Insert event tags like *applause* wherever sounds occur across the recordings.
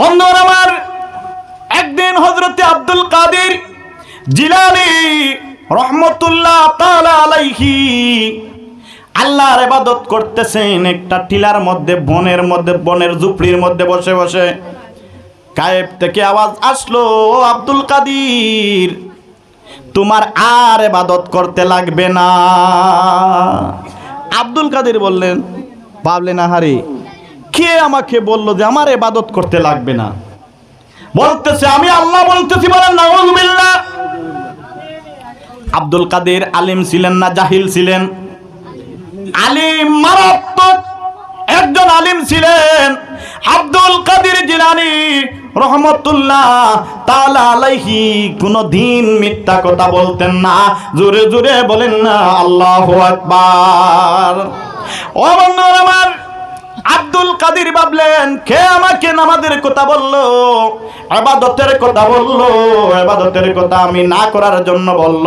বন্ধুরা আমার, একদিন হজরতে আব্দুল কাদের জিলানি রহমতুল্লাহ আলাইহি আল্লাহর ইবাদত করতেছেন একটা টিলার মধ্যে, বনের মধ্যে, বনের ঝুপড়ির মধ্যে বসে বসে। গায়েব থেকে আওয়াজ আসলো আব্দুল কাদির, তোমার আর এবাদত করতে লাগবে না। আব্দুল কাদির বললেন ভাবলেন আহারে কে আমাকে বলল যে আমার এবাদত করতে লাগবে না? বলতেছে, আমি আল্লাহ বলতেছি বলেন নাউজুবিল্লাহ আব্দুল কাদের আলিম ছিলেন না, জাহিল ছিলেন। আলিম মারাত্মক একজন আলিম ছিলেন। আব্দুল কাদের জিলানি রহমতুল্লাহ তাআলা আলাইহি কোনো দিন মিথ্যা কথা বলতেন না। জোরে জোরে বলেন না, আল্লাহু আকবার। ও বন্ধুরা আমার আব্দুল কাদির ভাবলেন, কে আমাকে নামাজের কথা বলল? আবাদতের কথা বলল। আবাদতের কথা আমি না করার জন্য বলল।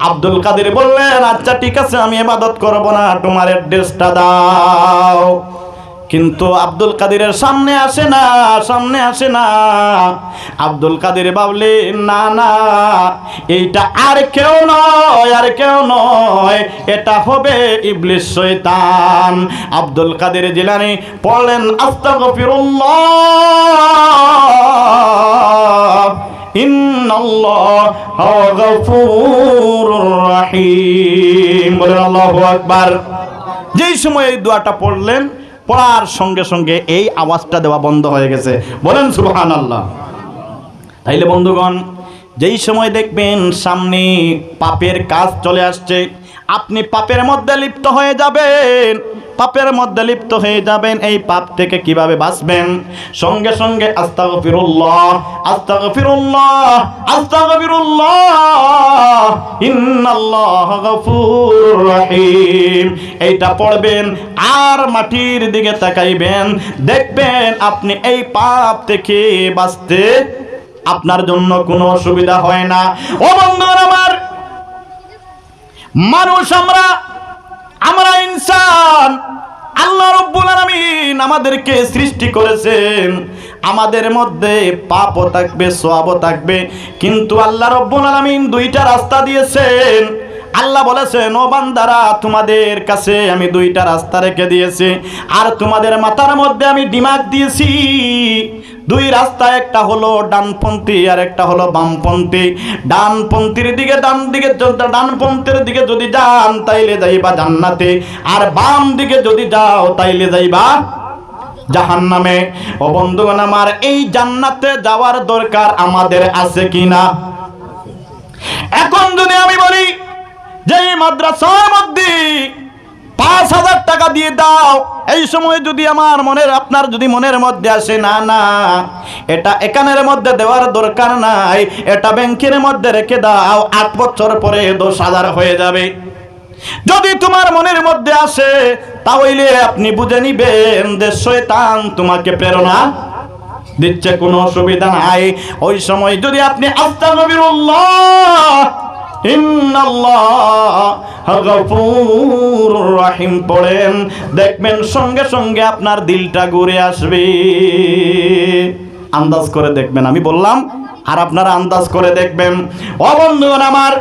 আব্দুল কাদির বললেন আচ্ছা ঠিক আছে, আমি আবাদত করব না, তোমার অ্যাড্রেসটা দাও। কিন্তু আব্দুল কাদিরের সামনে আসে না, সামনে আসে না। আব্দুল কাদির বাবলে, না না, এইটা আর কেউ নয়, আর কেউ নয়, এটা হবে ইবলিস শয়তান। আব্দুল কাদের জিলানি পড়লেন, আস্তাগফিরুল্লাহ, ইন্নাল্লাহ গফুরুর রহিম। যেই সময় এই দোয়াটা পড়লেন পড়ার সঙ্গে সঙ্গে এই আওয়াজটা দেওয়া বন্ধ হয়ে গেছে। বলেন সুবহান আল্লাহ তাইলে বন্ধুগণ, যেই সময় দেখবেন সামনে পাপের কাজ চলে আসছে, আপনি পাপের মধ্যে লিপ্ত হয়ে যাবেন। পাপের মধ্যে লিপ্ত হয়ে যাবেন। এই পাপ থেকে কীভাবে বাঁচবেন? সঙ্গে সঙ্গে রহিম। এইটা পড়বেন, আর মাটির দিকে তাকাইবেন। দেখবেন আপনি এই পাপ থেকে বাঁচতে আপনার জন্য কোনো অসুবিধা হয় না। ও বন্ধুরা আমার, মানুষ আমরা আমরা ইনসান, আল্লাহ রব্বুল আলামিন আমাদেরকে সৃষ্টি করেছেন। আমাদের মধ্যে পাপও থাকবে, সোয়াবও থাকবে, কিন্তু আল্লাহ রব্বুল আলামিন দুইটা রাস্তা দিয়েছেন। আল্লাহ বলেছেন, ও বান্দারা, তোমাদের কাছে আমি দুইটা রাস্তা রেখে দিয়েছি, আর তোমাদের মাথার মধ্যে আমি ডিমাগ দিয়েছি। দুই রাস্তা, একটা হলো ডানপন্থী আর একটা হলো বামপন্থী। ডানপন্থীর দিকে ডান দিকে ডানপন্থীর দিকে যদি যান, তাইলে যাইবা জান্নাতে। আর বাম দিকে যদি যাও, তাইলে যাইবা জাহান্নামে। ও বন্ধুগণ আমার, এই জান্নাতে যাওয়ার দরকার আমাদের আছে কিনা? এখন যদি আমি বলি যে এই মাদ্রাসার মধ্যে পাঁচ হাজার টাকা দিয়ে দাও, এই সময় যদি আমার মনের, আপনার যদি মনের মধ্যে আসে, না না, এটা এখানের মধ্যে দেওয়ার দরকার নাই, এটা ব্যাংকের মধ্যে রেখে দাও, আট বছর পরে দশ হাজার হয়ে যাবে। যদি তোমার মনের মধ্যে আসে, তাহলে আপনি বুঝে নিবেন যে শয়তান তোমাকে প্রেরণা দিচ্ছে, কোনো অসুবিধা নাই। ওই সময় যদি আপনি ইন্নাল্লাহ গফুরুর রহিম। পড়েন, দেখবেন সঙ্গে সঙ্গে আপনার দিলটা ঘুরে আসবে। আন্দাজ করে দেখবেন, আমি বললাম, আর আপনারা আন্দাজ করে দেখবেন। অবন্ধন আমার,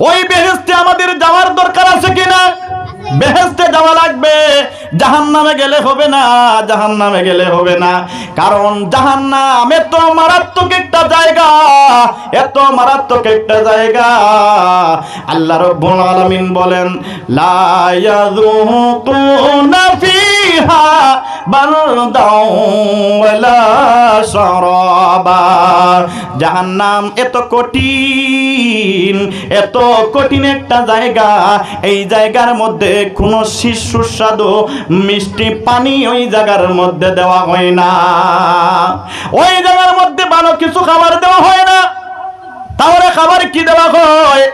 ওই বেহেস্তে আমাদের যাওয়ার দরকার আছে কিনা? বেহেস্তে যাওয়া লাগবে। জাহান নামে গেলে হবে না জাহান নামে গেলে হবে না। কারণ জাহান নাম এত মারাত্মক একটা জায়গা, এত মারাত্মক একটা জায়গা। আল্লাহ রব্বুল আলামিন বলেন, লা ইয়াযুকুনা ফিহা বারদাও ওয়ালা শারাবা। জাহান্নাম এত কঠিন এত কঠিন একটা জায়গা। এই জায়গার মধ্যে কোনো শীষ সুস্বাদু মিষ্টি পানি ওই জায়গার মধ্যে দেওয়া হয় না। ওই জায়গার মধ্যে ভালো কিছু খাবার দেওয়া হয় না। তাহলে খাবার কি দেওয়া হয়?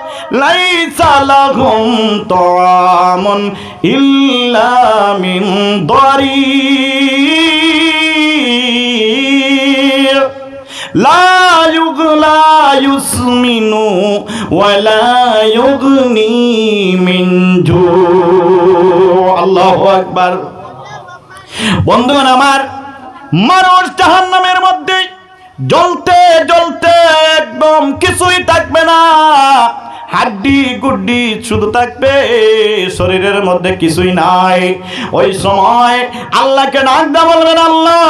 লাইসা লাহুম তাআমুন ইল্লা মিন দারি লা ইউগলা ইউসমিনু ইউগনি মিন জু। আল্লাহু আকবার। বন্ধুগণ আমার মানুষ জাহান্নামের মধ্যে জ্বলতে জ্বলতে একদম কিছুই থাকবে না। হাড্ডি গুড্ডি শুধু থাকবে, শরীরের মধ্যে কিছুই নাই। ওই সময় আল্লাহকে ডাক দা, বলবেন, আল্লাহ,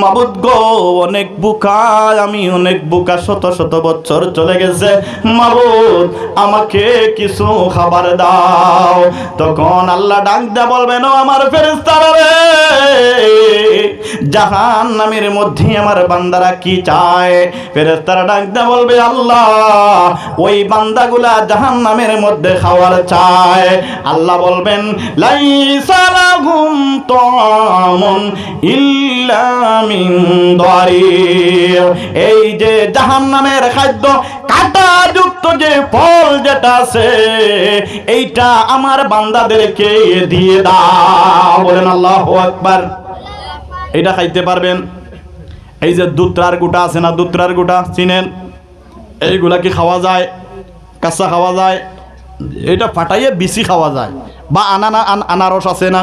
মাবুদ গো, অনেক বুকা, আমি অনেক বুকা, শত শত বছর চলে গেছে। মাবুদ, আমাকে কিছু খাবার দাও। তখন আল্লাহ ডাক দা, বলবেন আমার ফেরেস্তারা রে জাহান নামের মধ্যে আমার বান্দারা কি চায়? ফেরেস্তারা ডাক দা বলবে, আল্লাহ, ওই বান্দাগুলা জাহান নামের মধ্যে খাওয়ার চায়। আল্লাহ বলবেন, লাইসা লাহুম তামুন ইল্লা এই যে জাহান নামের খাদ্য কাটা যুক্ত যে ফল যেটা আছে, এইটা আমার বান্দাদেরকে দিয়ে দাও। বলেন, আল্লাহু আকবার। এটা খাইতে পারবেন। এই যে দুত্রার গোটা আছে না দুত্রার গোটা চিনেন? এইগুলা কি খাওয়া যায়? কাঁচা খাওয়া যায়? এটা ফাটাইয়ে বিচি খাওয়া যায়। বা আনানা, আন- আনারস আছে না?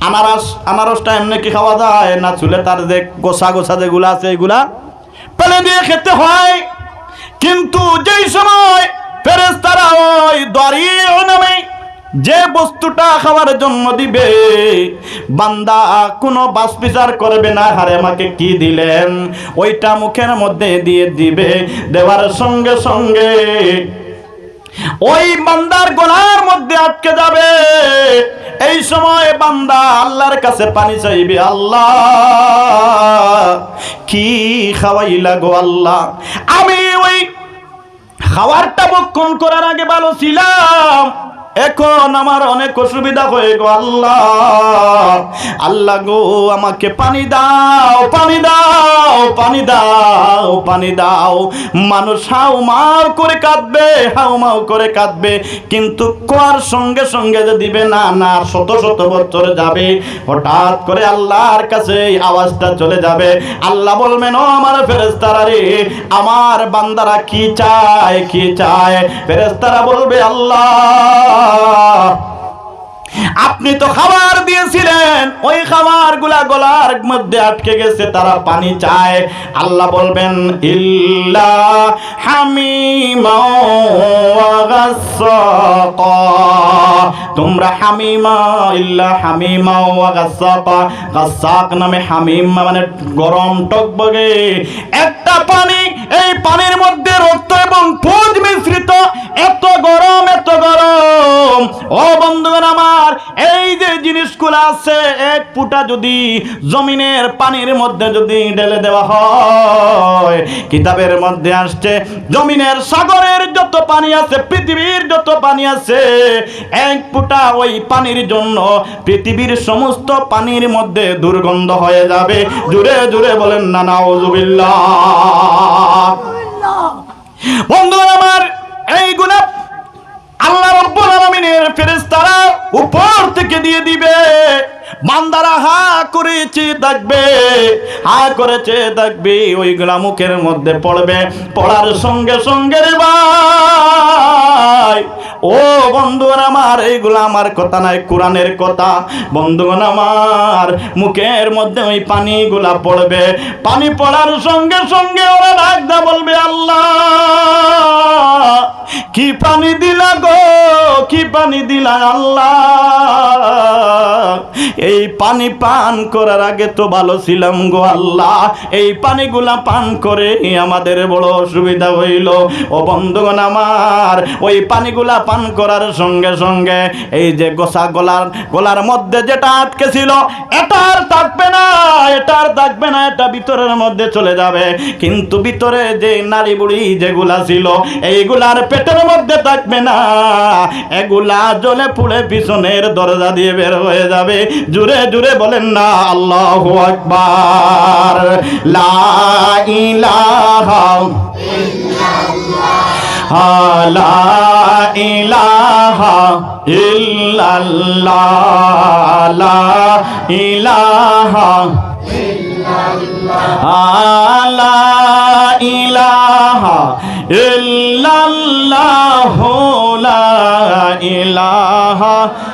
আনারস, আনারসটা এমনি কি খাওয়া যায়? না চুলে তার যে গোসা গোসা যেগুলো আছে এগুলা পেলে দিয়ে খেতে হয়। কিন্তু যেই সময় ফেরেস্তারা ওই দরি নামে যে বস্তুটা খাওয়ার জন্য দিবে, বান্দা কোনো বাস বিচার করবে না। হারে আমাকে কি দিলেন? ওইটা মুখের মধ্যে দিয়ে দিবে, দেওয়ার সঙ্গে সঙ্গে ওই বান্দার গলার মধ্যে আটকে যাবে। এই সময় বান্দা আল্লাহর কাছে পানি চাইবে, আল্লাহ, কি খাওয়াইলা গো আল্লাহ? আমি ওই খাওয়ারটা বক্ষণ করার আগে ভালো ছিলাম। এখন আমার অনেক অসুবিধা হয়ে গো আল্লাহ। আল্লাহ গো, আমাকে পানি দাও পানি দাও পানি দাও পানি দাও। মানুষ হাউ মাও করে কাঁদবে, হাউ মাও করে কাঁদবে। কিন্তু কোয়ার সঙ্গে সঙ্গে যে দিবে না না শত শত বছর যাবে। হঠাৎ করে আল্লাহর কাছে আওয়াজটা চলে যাবে। আল্লাহ বলবেন, ও আমার ফেরেস্তারা রে, আমার বান্দারা কি চায় কি চায়? ফেরেস্তারা বলবে, আল্লাহ আপনি তো খাবার দিয়েছিলেন ওই খাবারগুলা গলার মধ্যে আটকে গেছে, তারা পানি চায় আল্লাহ বলবেন। তোমরা হামিমা, ইল্লা হামিমা গাসসাকা। গাসসাক নামে হামিমা মানে গরম টকবগে একটা পানি এই পানির মধ্যে রক্ত এবং পুজ মিশ্রিত। এত গরম এত গরম। ও বন্ধুগণ আমার, এই যে জিনিসগুলো আছে, এক ফুটা যদি জমিনের পানির মধ্যে যদি ঢেলে দেওয়া হয়, কিতাবের মধ্যে আসছে, জমিনের সাগরের যত পানি আছে, পৃথিবীর যত পানি আছে, এক ফুটা ওই পানির জন্য পৃথিবীর সমস্ত পানির মধ্যে দুর্গন্ধ হয়ে যাবে। জুড়ে জুড়ে বলেন না নাউজুবিল্লাহ বন্ধুরা আমার এইগুলা আল্লাহ রব্বুল আলামিনের ফেরেশতারা উপর থেকে দিয়ে দিবে। বান্দারা হা করেছে দেখবে, হা করেছে থাকবে ওইগুলা মুখের মধ্যে পড়বে। পড়ার সঙ্গে সঙ্গে রে ভাই, ও বন্ধুগণ আমার, এইগুলা আমার কথা নাই, কোরআনের কথা। বন্ধুগণ আমার, মুখের মধ্যে ওই পানিগুলা পড়বে। পানি পড়ার সঙ্গে সঙ্গে ওরা ডাকদা বলবে, আল্লাহ, কি পানি দিলা গো, কি পানি দিলা আল্লাহ এই পানি পান করার আগে তো ভালো ছিলাম গো আল্লাহ। এই পানিগুলা পান করে আমাদের বড় অসুবিধা হইল। ও বন্ধুগণ আমার, ওই পানিগুলা পান করার সঙ্গে সঙ্গে এই যে গোসা গলার গলার মধ্যে যেটা আটকে ছিল এটা আর থাকবে না এটা আর থাকবে না, এটা ভিতরের মধ্যে চলে যাবে। কিন্তু ভিতরে যে নারী বুড়ি যেগুলা ছিল, এইগুলার পেটের মধ্যে থাকবে না। এগুলা জ্বলে পুড়ে পিছনের দরজা দিয়ে বের হয়ে যাবে। জুড়ে জুড়ে বলেন না আল্লাহ আকবার লা ইলাহা লা লা ইলাহা লা ইলাহা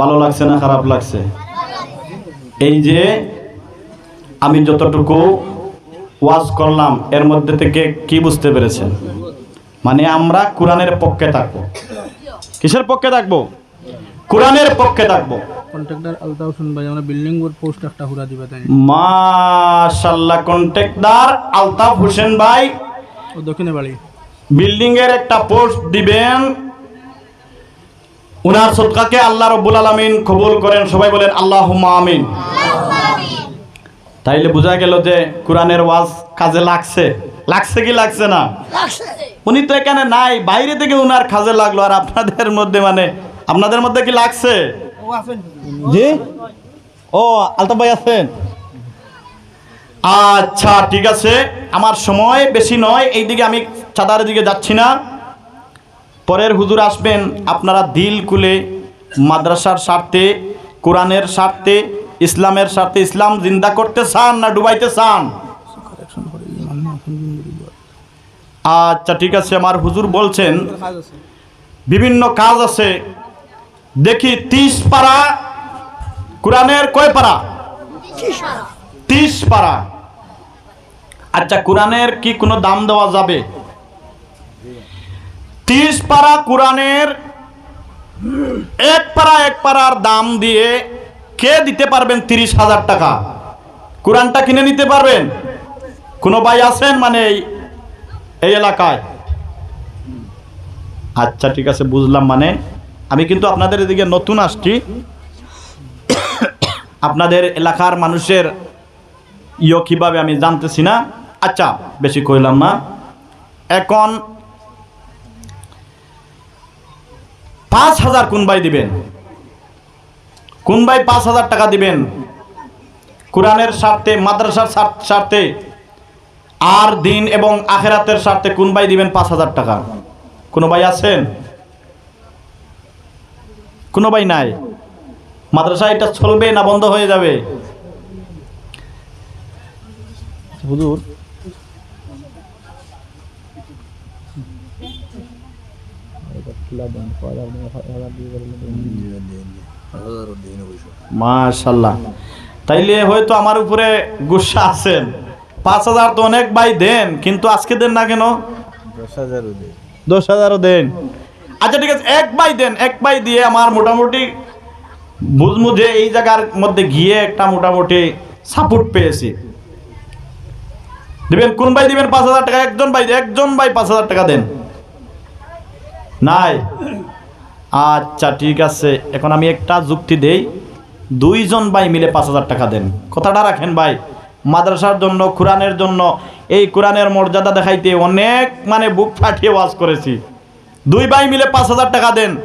ভালো লাগছে না খারাপ লাগছে? এই যে আমি যতটুকু ওয়াজ করলাম এর মধ্যে থেকে কি বুঝতে পেরেছেন? মানে আমরা কোরআনের পক্ষে থাকব। কিসের পক্ষে থাকব? কোরআনের পক্ষে থাকব। কন্ট্রাক্টর আলতাও শুনবাই আমরা বিল্ডিং ওর পোস্ট একটা হুরা দিবা তাই মাশাল্লাহ কন্ট্রাক্টর আলতাফ হোসেন ভাই দক্ষিণে বাড়ি। বিল্ডিং এর একটা পোস্ট দিবেন। উনার সদকাকে আল্লাহ রব্বুল আলামিন কবুল করেন। সবাই বলেন আল্লাহ আমিন। তাইলে বোঝা গেল যে কোরআনের ওয়াজ কাজে লাগছে। লাগছে কি লাগছে না? উনি তো এখানে নাই বাইরে থেকে উনার কাজে লাগল। আর আপনাদের মধ্যে মানে আপনাদের মধ্যে কি লাগছে? জি? ও আলতাফ ভাই আছেন? আচ্ছা ঠিক আছে। আমার সময় বেশি নয় এইদিকে আমি চাঁদার দিকে যাচ্ছি না। পরের হুজুর আসবেন, আপনারা দিল কুলে মাদ্রাসার স্বার্থে, কোরআনের স্বার্থে, ইসলামের স্বার্থে, ইসলাম জিন্দা করতে চান না ডুবাইতে চান? আচ্ছা ঠিক আছে, আমার হুজুর বলছেন, বিভিন্ন কাজ আছে, দেখি তিস পারা, কোরআনের কয় পারা? তিস পারা। আচ্ছা কোরআনের কি কোনো দাম দেওয়া যাবে? তিরিশ পারা কোরআনের এক পারা, এক পারার দাম দিয়ে কে দিতে পারবেন তিরিশ হাজার টাকা? কোরআনটা কিনে নিতে পারবেন? কোনো ভাই আছেন মানে এই- এলাকায়? আচ্ছা ঠিক আছে, বুঝলাম মানে আমি কিন্তু আপনাদের এদিকে নতুন আসছি। আপনাদের এলাকার মানুষের ইয় কীভাবে আমি জানতেছি না। আচ্ছা বেশি কইলাম না। এখন পাঁচ হাজার কোন ভাই দিবেন। কোন ভাই পাঁচ হাজার টাকা দিবেন। কোরআনের স্বার্থে, মাদ্রাসার স্বার্থ- আর দিন এবং আখেরাতের স্বার্থে কোন ভাই দিবেন পাঁচ হাজার টাকা। কোনো ভাই আছেন? কোনো ভাই নাই? মাদ্রাসা এটা চলবে না বন্ধ হয়ে যাবে? হুজুর মাশাল্লাহ। তাইলে হয়তো আমার উপরে গুসা আছেন। পাঁচ হাজার তো অনেক ভাই দেন কিন্তু আজকে দেন না কেন? দশ হাজারও দেন। আচ্ছা ঠিক আছে এক বাই দেন এক বাই দিয়ে আমার মোটামুটি বুঝমু যে এই জায়গার মধ্যে গিয়ে একটা মোটামুটি সাপোর্ট পেয়েছি। দিবেন কোন ভাই দিবেন? পাঁচ হাজার টাকা একজন ভাই একজন ভাই পাঁচ হাজার টাকা দেন। নাই। আচ্ছা ঠিক আছে। এখন আমি একটা যুক্তি দেই। দুইজন ভাই মিলে পাঁচ হাজার টাকা দেন। কথাটা রাখেন ভাই। মাদ্রাসার জন্য, কোরআনের জন্য, এই কোরআনের মর্যাদা দেখাইতে অনেক মানে বুক ফাটিয়ে ওয়াজ করেছি। দুই ভাই মিলে পাঁচ হাজার টাকা দেন।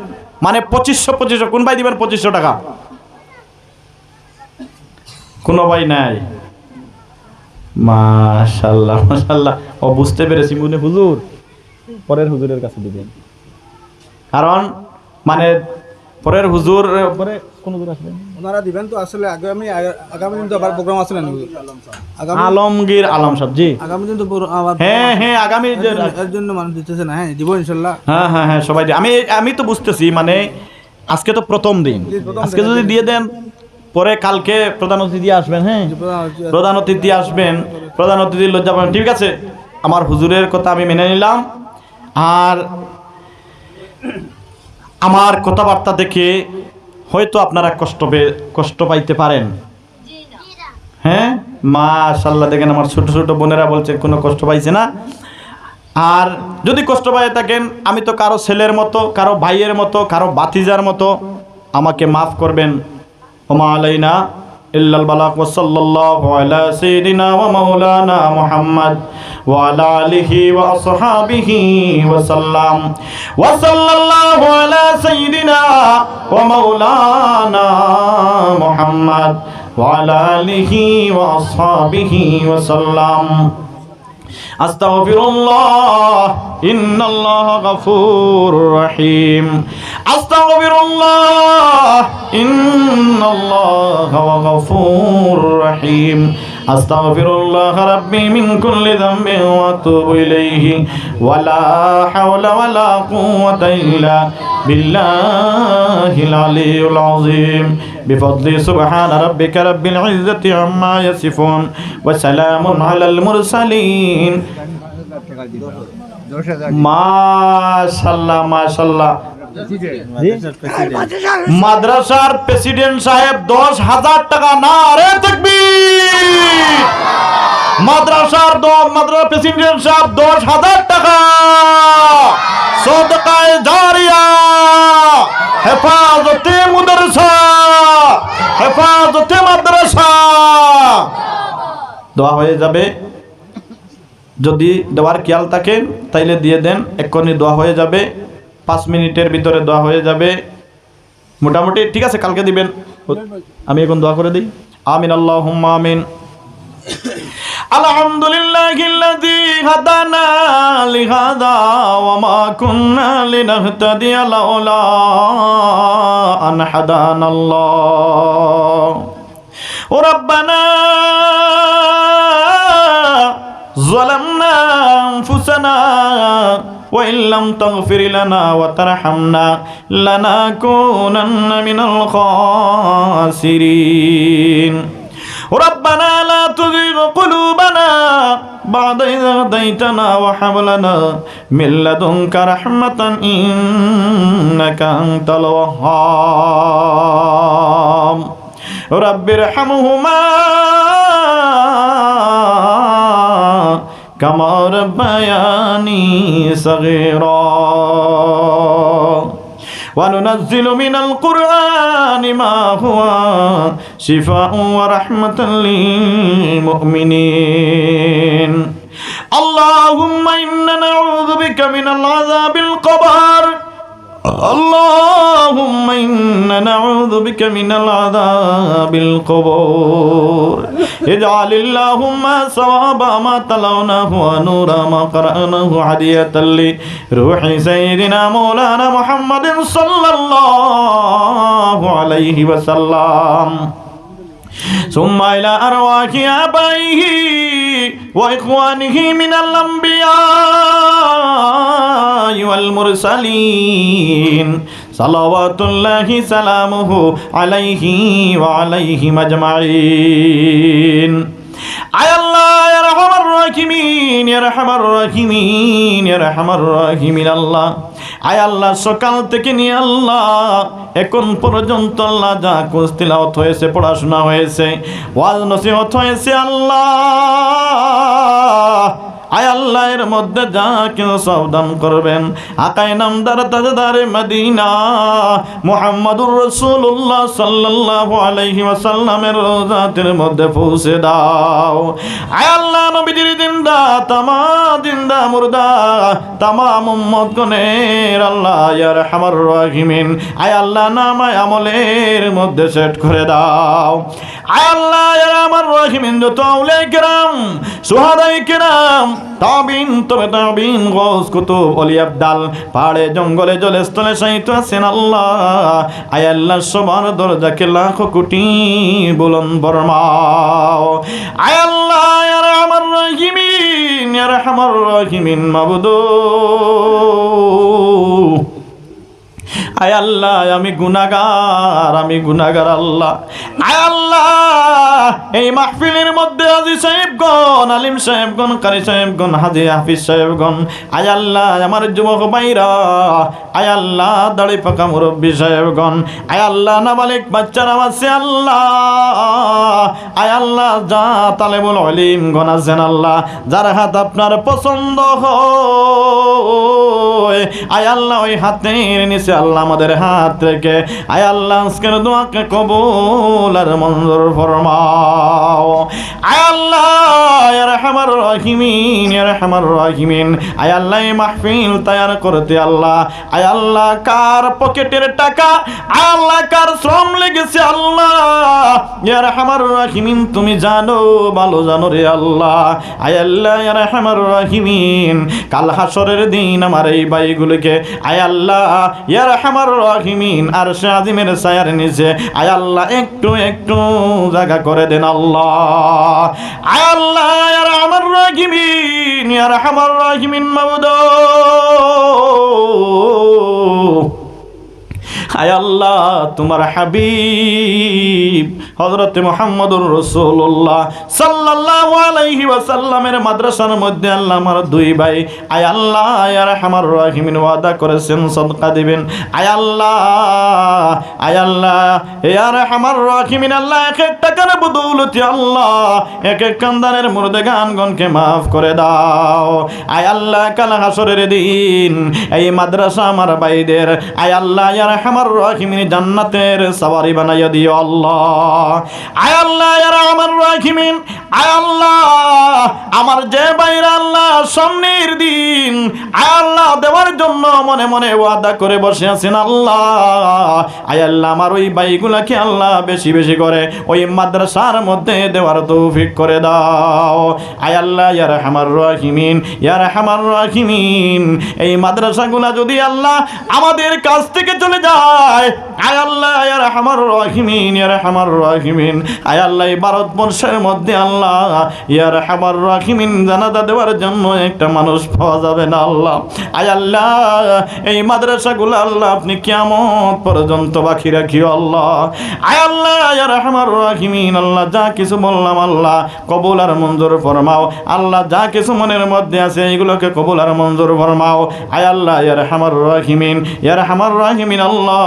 মানে পঁচিশশো পঁচিশশো। কোন ভাই দিবেন পঁচিশশো টাকা? কোনো ভাই নাই। মাশাল্লাহ মাশাল্লাহ। ও, বুঝতে পেরেছি মনে হুজুর। পরের হুজুরের কাছে দিবেন। কারণ মানে পরের হুজুর পরে কোন হুজুর আসবেন ওনারা দিবেন তো আসলে আগামী আগামী দিন তো আবার প্রোগ্রাম আছে না আলমগীর আলম সাহেব জি। আগামী দিন তো হ্যাঁ হ্যাঁ আগামী এর জন্য মানুষ দিতেছে না হ্যাঁ দিব ইনশাল্লাহ। হ্যাঁ হ্যাঁ হ্যাঁ সবাই দিয়ে- আমি আমি তো বুঝতেছি মানে আজকে তো প্রথম দিন। আজকে যদি দিয়ে দেন পরে কালকে প্রধান অতিথি আসবেন হ্যাঁ? প্রধান অতিথি আসবেন। প্রধান অতিথি লজ্জা পাবেন। ঠিক আছে? আমার হুজুরের কথা আমি মেনে নিলাম। আর *coughs* আমার কথাবার্তা দেখে হয়তো আপনারা কষ্ট কষ্ট পাইতে পারেন। হ্যাঁ? মা মাশাল্লাহ দেখেন আমার ছোট ছোট বোনেরা বলছে, কোনো কষ্ট পাইছে না। আর যদি কষ্ট পাই থাকেন, আমি তো কারও ছেলের মতো, কারও ভাইয়ের মতো, কারও বাতিজার মতো, আমাকে মাফ করবেন। ওমা আলাইনা إلا البلاغ وصلى الله على سيدنا ومولانا محمد وعلى آله وأصحابه وسلم وصلى الله على سيدنا ومولانا محمد وعلى آله وأصحابه وسلم أستغفر الله إن الله غفور رحيم أستغفر الله إن الله غفور رحيم أستغفر الله ربي من كل ذنب وأتوب إليه ولا حول ولا قوة إلا بالله العلي العظيم بفضل سبحان ربك رب العزة عما يصفون وسلام على المرسلين মাশাল্লাহ মাশাল্লাহ মাদ্রাসার প্রেসিডেন্ট সাহেব দশ হাজার টাকা না রে তাকবীর মাদ্রাসার দ- মাদ্রাসা প্রেসিডেন্ট সাহেব দশ হাজার টাকা সদকায় জারিয়া হেফাজতে মুদরসা হেফাজতে মাদ্রাসা। দোয়া হয়ে যাবে। যদি দেওয়ার খেয়াল থাকে, তাইলে দিয়ে দেন এক্ষণি দোয়া হয়ে যাবে। পাঁচ মিনিটের ভিতরে দোয়া হয়ে যাবে। মোটামুটি, ঠিক আছে, কালকে দিবেন। আমি এখন দোয়া করে দিই। আমিন আল্লাহ আমিন। আলহামদুলিল্লাহিল্লাযী হাদানা লিহাদা ওয়া মা কুননা লিনাহতাদিয়া লাউলা আন হাদানাল্লাহ। ও রব্বানা ظلمنا أنفسنا وإن لم تغفر لنا وترحمنا لنكونن من الخاسرين ربنا لا تزغ قلوبنا بعد إذ هديتنا وهب لنا من لدنك رحمة إنك أنت الوهاب رب ارحمهما كما ربياني صغيرا وننزل من القرآن ما هو شفاء ورحمة للمؤمنين اللهم إنا نعوذ بك من العذاب القبر اللهم إنا نعوذ بك من العذاب القبور اجعل اللهم ثواب ما تلوناه ونور ما قرأناه هدية لروح سيدنا مولانا محمد صلى الله عليه وسلم ثم إلى أرواح آبائه وإخوانه من الأنبياء والمرسلين صلوات الله سلامه عليه وعليهم أجمعين আয় আল্লাহ ইয়া রহমান রাহিমিন ইয়া রহমান রাহিমিন ইয়া রহমান রাহিমিন আল্লাহ আয় আল্লাহ, সকাল থেকে নিয়ে আল্লাহ, এখন পর্যন্ত আল্লাহ যা কুস্তিলা তিলাওয়াত হয়েছে, পড়াশোনা হয়েছে, ওয়াজ নসিহত হয়েছে আল্লাহ। আয় আল্লাহ এর মধ্যে যা কেউ সাবধান করবেন। আকাই নামদার তাজদারে মদিনা। মুহাম্মাদুর রাসূলুল্লাহ সাল্লাল্লাহু আলাইহি ওয়াসাল্লামের রওজাতের মধ্যে পৌঁছে দাও। আয় আল্লাহ নবীজির জিন্দা, তামা জিন্দা মুর্দা, তামাম উম্মত গণের আল্লাহ ইয়া রাহমার রাহিমিন। আয় আল্লাহ নামায় আমলের মধ্যে সেট করে দাও। আয় আল্লাহ ইয়া রাহমার রাহিমিন, যত আউলিয়া কিরাম সুহাদাই কিরাম, তাবিন তবে তাবিন গস কুতুব, অলি আবদাল, পাহাড়ে, জঙ্গলে, জলে, স্থলে সাহিত্য আছেন আল্লাহ। আয় আল্লাহ, সবার দরজাকে লাখ কোটি বুলন বর্মাও। আয় আল্লাহ রাহমার রাহিমিন রাহমার রাহিমিন মাবুদু আয় আল্লাহ, আমি গুনাগার আমি গুনাগার আল্লাহ। আয় আল্লাহ, এই মাহফিলের মধ্যে আজি সাহেবগণ, আলিম সাহেবগণ, কারি সাহেবগণ, হাজি হাফিজ সাহেবগণ, আয় আল্লাহ, আমার যুবক ভাইরা, আয় আল্লাহ, দাড়ি পাকা মুরব্বী সাহেবগণ, আয় আল্লাহ, নাবালিক বাচ্চারা আছে আল্লাহ, আয় আল্লাহ, যা তালেবুল অলিম গণ আছেন আল্লাহ, যার হাত আপনার পছন্দ হয়, আয় আল্লাহ, ওই হাতের নিচে আল্লাহ আমাদের হাত থেকে। আয় আল্লাহ, আজকের দোয়াকে কবুল আর মঞ্জুর ফরমাও। আয় আল্লাহ রাহিমিন, ইয়া আরহামার আয় আল্লাহ মাহফিল তৈয়ার করতে আল্লাহ। আয় আল্লাহ, কার পকেটের টাকা? আয় আল্লাহ, কার শ্রম লেগেছে আল্লাহ। আরহামার রাহিমিন, তুমি জানো, ভালো জানো রে আল্লাহ। আয় আল্লাহ আরহামার রাহিমিন, কাল হাসরের দিন আমার এই বাইগুলোকে আয় আল্লাহ, ইয়া আরহামার রহিমিন আর সে আজিমের ছায়ার নিচে। আয় আল্লাহ, একটু একটু জায়গা করে দেন আল্লাহ। আয় আল্লাহ, আর আমার রহিমিন, আর আমার রহিমিন মাবুদ হায় আল্লাহ, তোমার হাবিব হজরত মোহাম্মদুর রসুল্লাহ সাল্লাল্লাহু আলাইহি ওয়াসাল্লামের মাদ্রাসার মধ্যে আল্লাহ আমার দুই ভাই, আয় আল্লাহ আর আমার রাহিমিন, ওয়াদা করেছেন সদকা দিবেন। আয় আল্লাহ আয় আল্লাহ, এ আর আমার রাহিমিন, আল্লাহ, এক এক টাকার বদৌলতি আল্লাহ, এক এক কান্দানের মুর্দে গানগণকে মাফ করে দাও। আয় আল্লাহ, কাল হাসরের দিন এই মাদ্রাসা আমার ভাইদের, আয় আল্লাহ ইয়ার আমার জান্নাতের সওয়ারি বানাইয়া দিও আল্লাহ। আয় আল্লাহ রাহিমিন আয় আল্লাহ, আমার যে বাইরা আল্লাহ দিন। আয় আল্লাহ, দেওয়ার জন্য মনে মনে ওয়াদা করে বসে আছেন আল্লাহ। আয় আল্লাহ, আমার ওই বাইগুলাকে আল্লাহ বেশি বেশি করে ওই মাদ্রাসার মধ্যে দেওয়ার তৌফিক করে দাও। আয় আল্লাহ, ইয়ার হামার রাহিমিন ইয়ার হামার রাহিমিন এই মাদ্রাসাগুলা যদি আল্লাহ আমাদের কাছ থেকে চলে যায় ইয়ার হামার ইয়ার হামার ইয়ার হামার একটা মানুষ পাওয়া যাবে আল্লাহ। আপনি কিয়ামত পর্যন্ত বাকি রাখিও আল্লাহ। আয় আল্লাহ, ইয়া রহমান রাহিমিন, আল্লাহ, যা কিছু বললাম আল্লাহ, কবুল আর মঞ্জুর ফরমাও। আল্লাহ, যা কিছু মনের মধ্যে আছে, এইগুলোকে কবুল আর মঞ্জুর ফরমাও। আয় আল্লাহ, ইয়া রহমান রাহিমিন, ইয়া রহমান রাহিমিন, আল্লাহ।